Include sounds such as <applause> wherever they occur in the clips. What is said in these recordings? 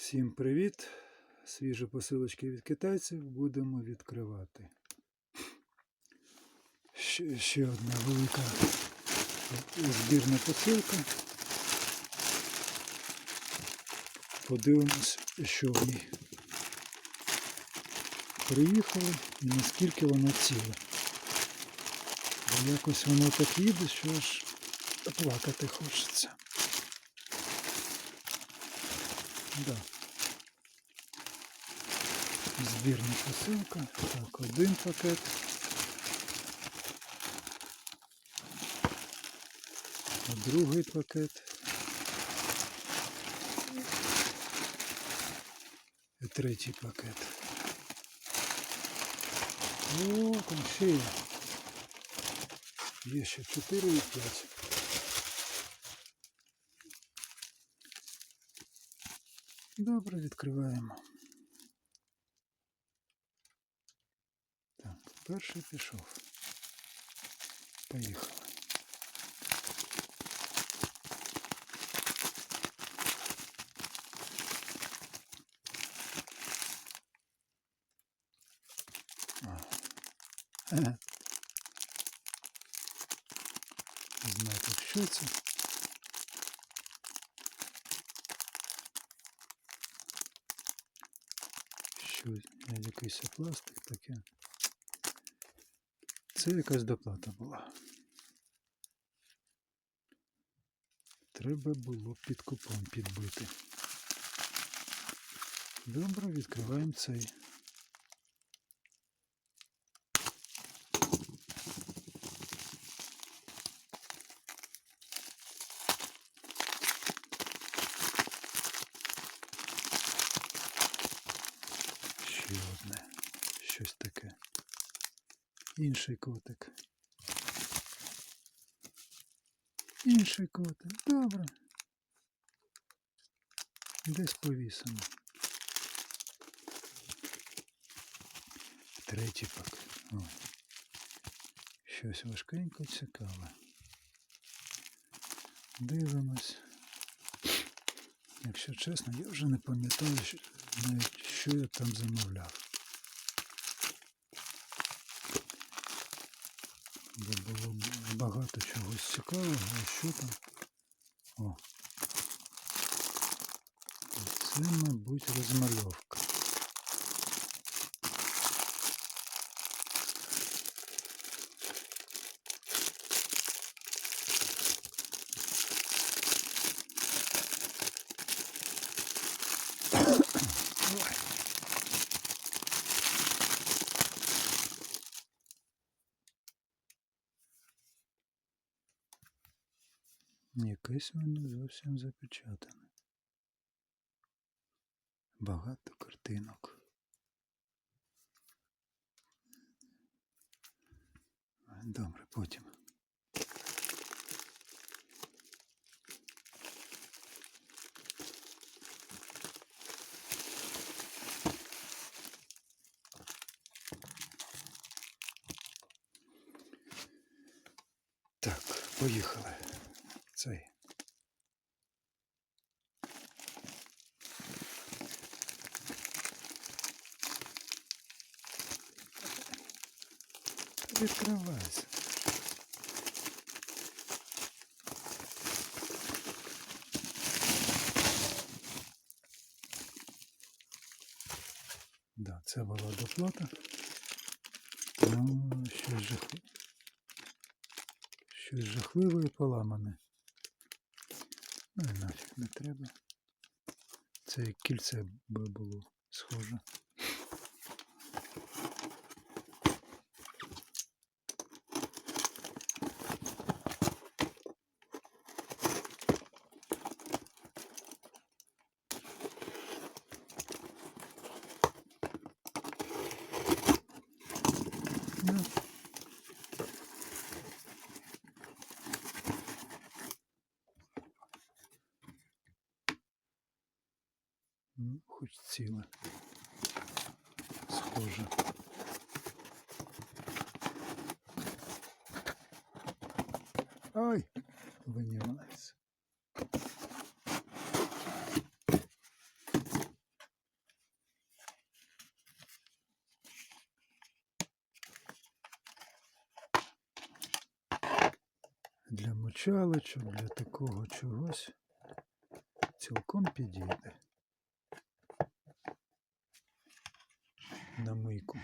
Всім привіт! Свіжі посилочки від китайців будемо відкривати. Ще, ще одна велика збірна посилка. Подивимось, що в ній. Приїхали і наскільки вона ціла. Бо якось воно так їде, що аж плакати хочеться. Да. Збірна посилка. Так, один пакет. Другий пакет. І третій пакет. О, там ще є. Є ще 4 і 5. Добре, відкриваємо. Так, перший пішов. Поїхали. Не <laughs> знаю, що це. Що якийсь пластик таке. Це якась доплата була. Треба було під купон підбити. Добре, відкриваємо цей. Ще одне. Щось таке. Інший котик. Інший котик. Добре. Десь повісимо. Третій пак. Ой. Щось важкенько цікаве. Дивимось. Якщо чесно, я вже не пам'ятаю, навіть, що я там замовляв. Бо було багато чогось цікавого, а що там? О. Це, мабуть, розмальовка. Якесь воно зовсім запечатане. Багато картинок. Добре, потім. Так, поїхали. Цей. Відкривайся. Да, це була доплата. Ну, щось жахливе. Щось жахливе і поламане. Ну і нафіг не треба. Це кільце би було схоже. Ну, Хоч ціле. Схоже. Ой, винімається. Для мочаличок, для такого чогось цілком підійде. На мийку.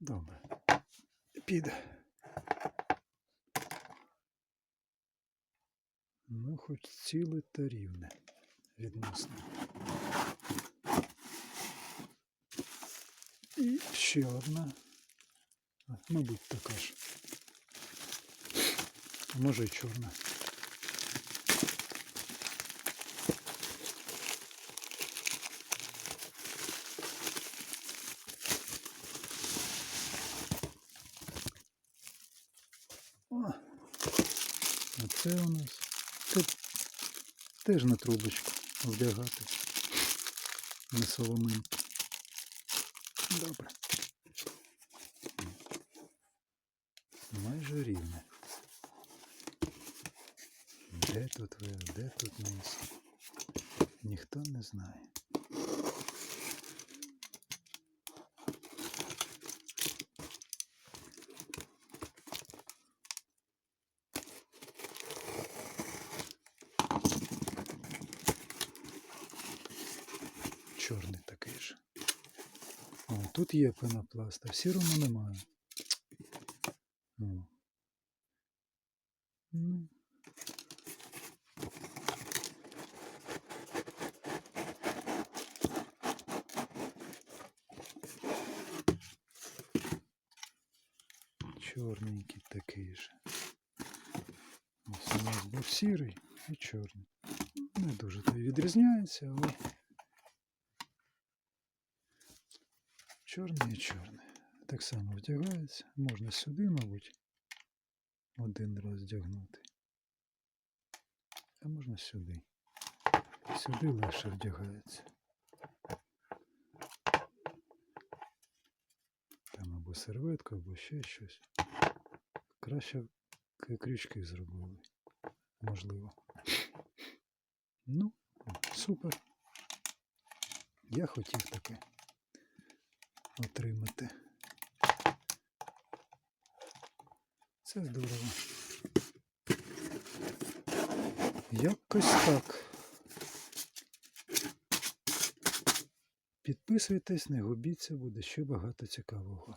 Добре. Піде. Ну, хоч ціле та рівне відносно. І ще одна. Мабуть, така ж. А Може й чорна. А це у нас це теж на трубочку вдягати. На соломинку. Добре. Майже рівне. Де тут ви, де тут низ? Ніхто не знає. Чорний такий же. О, тут є пенопласт, а в сірому немає. О. Ну. Чорненький такий же. Ось у нас був сірий і чорний. Не дуже то відрізняється, але чорний і чорний. Так само вдягається. Можна сюди, мабуть, один раз вдягнути. А можна сюди. Сюди легше вдягається. Там або серветка, або ще щось. Краще крючки зробили. Можливо. Ну, супер. Я хотів таке отримати. Це здорово. Якось так. Підписуйтесь, не губіться, буде ще багато цікавого.